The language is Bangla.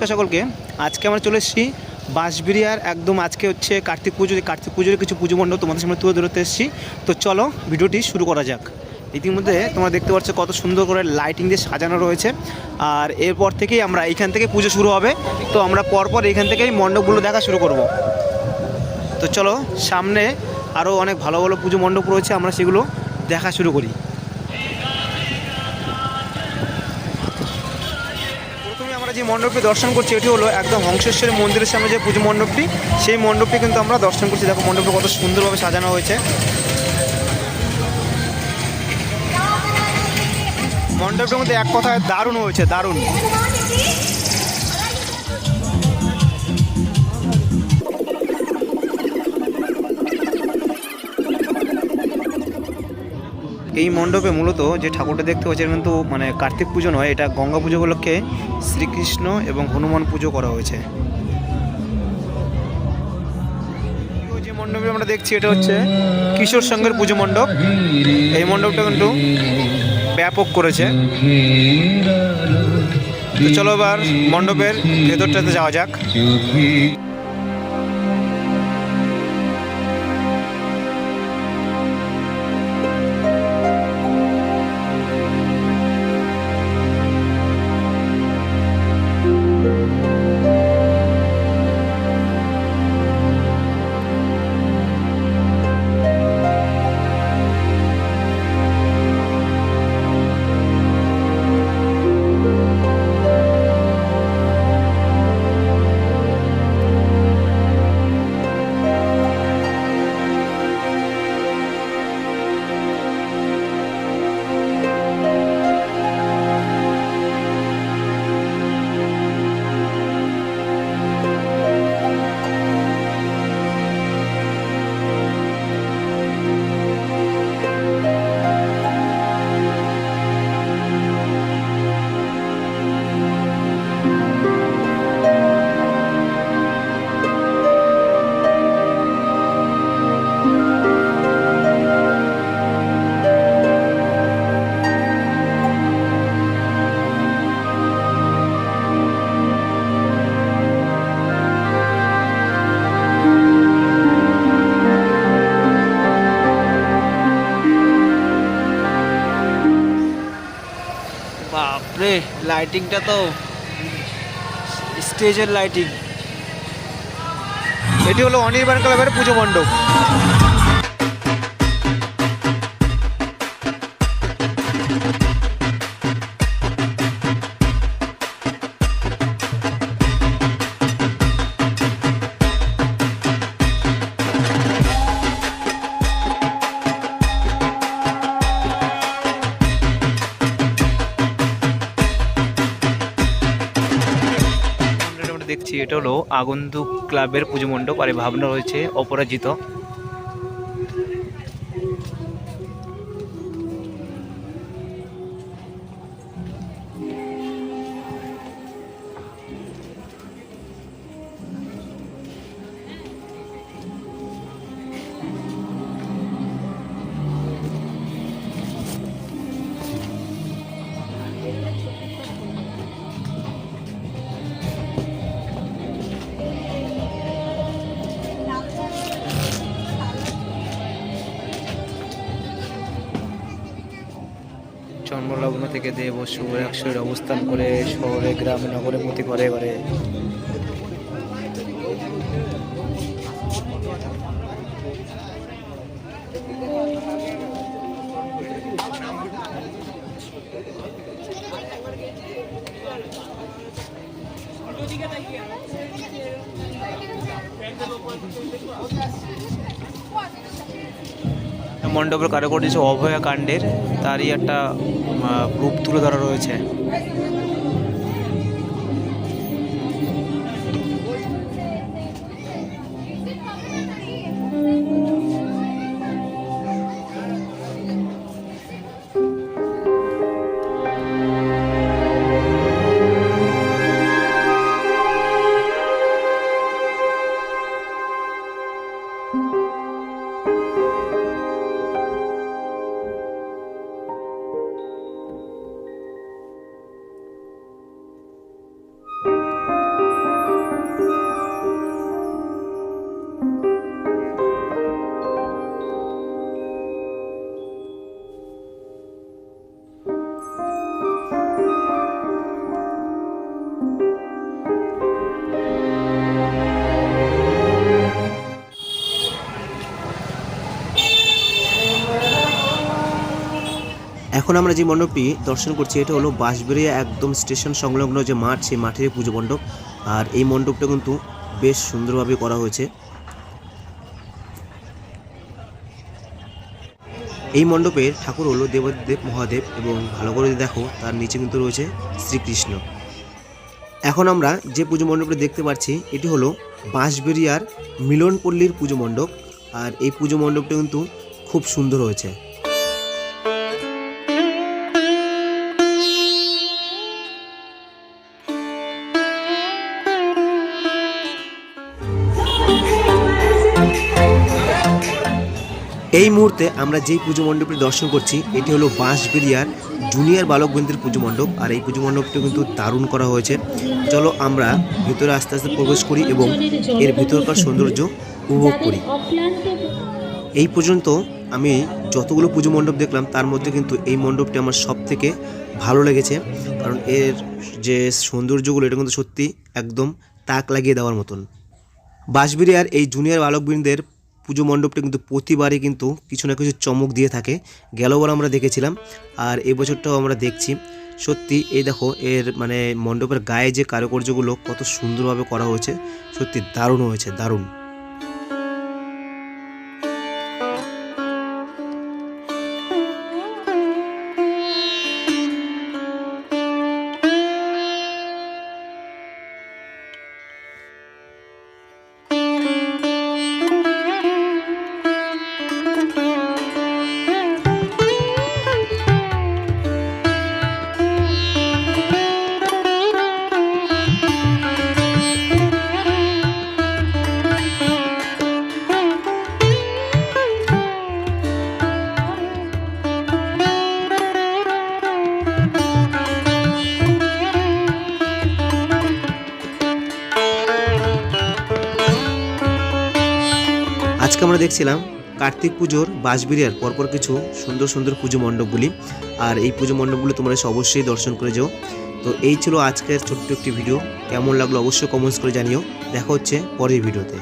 নমস্কার সকলকে। আজকে আমরা চলে এসেছি বাঁশবিরিয়ার একদম আজকে হচ্ছে কার্তিক পুজো কার্তিক পুজোর কিছু পুজো মণ্ডপ তোমাদের সামনে তুলে ধরতে এসেছি। তো চলো ভিডিওটি শুরু করা যাক। ইতিমধ্যে তোমরা দেখতে পাচ্ছ কত সুন্দর করে লাইটিং দিয়ে সাজানো রয়েছে। আর এরপর থেকেই আমরা এইখান থেকে পুজো শুরু হবে। তো আমরা পরপর এইখান থেকেই মণ্ডপগুলো দেখা শুরু করব। তো চলো সামনে আরও অনেক ভালো ভালো পুজো মণ্ডপ রয়েছে, আমরা সেগুলো দেখা শুরু করি। মণ্ডপটি দর্শন করছি, এটি হলো একদম হংসেশ্বরী মন্দিরের সামনে যে পুজো মণ্ডপটি, সেই মণ্ডপটি কিন্তু আমরা দর্শন করছি। দেখো মণ্ডপটি কত সুন্দরভাবে সাজানো হয়েছে। মণ্ডপটির মধ্যে এক কথায় দারুণ হয়েছে, দারুণ। এই মণ্ডপে মূলত যে ঠাকুরটা দেখতে পাচ্ছি কিন্তু মানে কার্তিক পুজো নয়, এটা গঙ্গা পুজো উপলক্ষে শ্রীকৃষ্ণ এবং হনুমান পুজো করা হয়েছে। যে মণ্ডপে আমরা দেখছি, এটা হচ্ছে কিশোর সঙ্গের পুজো মণ্ডপ। এই মণ্ডপটা কিন্তু ব্যাপক করেছে। চলো এবার মণ্ডপের ভেতরটাতে যাওয়া যাক। লাইটিংটা তো স্টেজের লাইটিং এটি হলো অনির্বাণ ক্লাবের পুজো মণ্ডপ। এটা হলো আগন্তুক ক্লাবের পুজো মণ্ডপ আর এই ভাবনা রয়েছে অপরাজিত। জন্মলগ্ন থেকে দেব একশোর অবস্থান করে শহরে গ্রামে নগরে মতি ঘরে ঘরে। মণ্ডপের কারও যে অভয়া কাণ্ডের। তারই একটা রূপ তুলে ধরা রয়েছে। এখন আমরা যে মণ্ডপটি দর্শন করছি, এটা হলো বাঁশবেড়িয়া একদম স্টেশন সংলগ্ন যে মাঠ, সেই মাঠের পুজো মণ্ডপ। আর এই মণ্ডপটা কিন্তু বেশ সুন্দরভাবে করা হয়েছে। এই মণ্ডপের ঠাকুর হলো দেবদেব মহাদেব এবং ভালো করে দেখো, তার নিচে কিন্তু রয়েছে শ্রীকৃষ্ণ। এখন আমরা যে পুজো মণ্ডপটা দেখতে পাচ্ছি, এটি হলো বাঁশবেরিয়ার মিলনপল্লীর পুজো মণ্ডপ। আর এই পুজো মণ্ডপটা কিন্তু খুব সুন্দর হয়েছে। এই মুহূর্তে আমরা যেই পুজো মণ্ডপটি দর্শন করছি এটি হলো বাঁশবেরিয়ার জুনিয়র বালক বৃন্দের পুজো মণ্ডপ। আর এই পুজো মণ্ডপটি কিন্তু দারুণ করা হয়েছে। চলো আমরা ভিতরে আস্তে আস্তে প্রবেশ করি এবং এর ভিতরকার সৌন্দর্য উপভোগ করি। এই পর্যন্ত আমি যতগুলো পুজো মণ্ডপ দেখলাম তার মধ্যে কিন্তু এই মণ্ডপটি আমার সব থেকে ভালো লেগেছে। কারণ এর যে সৌন্দর্যগুলো এটা কিন্তু সত্যি একদম তাক লাগিয়ে দেওয়ার মতন। বাঁশবেরিয়ার এই জুনিয়র বালকবৃন্দের পুজো মণ্ডপটা কিন্তু প্রতিবারই কিন্তু কিছু না কিছু চমক দিয়ে থাকে। গেলবার আমরা দেখেছিলাম আর এবছরটাও আমরা দেখছি। সত্যি এই দেখো, এর মানে মণ্ডপের গায়ে যে কারুকার্যগুলো কত সুন্দরভাবে করা হয়েছে, সত্যি দারুণ হয়েছে, দারুণ। আজকে আমরা দেখছিলাম কার্তিক পুজোর বাসবিরিয়ার পরপর কিছু সুন্দর সুন্দর পুজো মণ্ডপগুলি। আর এই পুজো মণ্ডপগুলি তোমরা অবশ্যই দর্শন করে যাও। তো এই ছিল আজকের ছোট্ট একটি ভিডিও। কেমন লাগল অবশ্যই কমেন্টস করে জানিও। দেখা হচ্ছে পরের ভিডিওতে।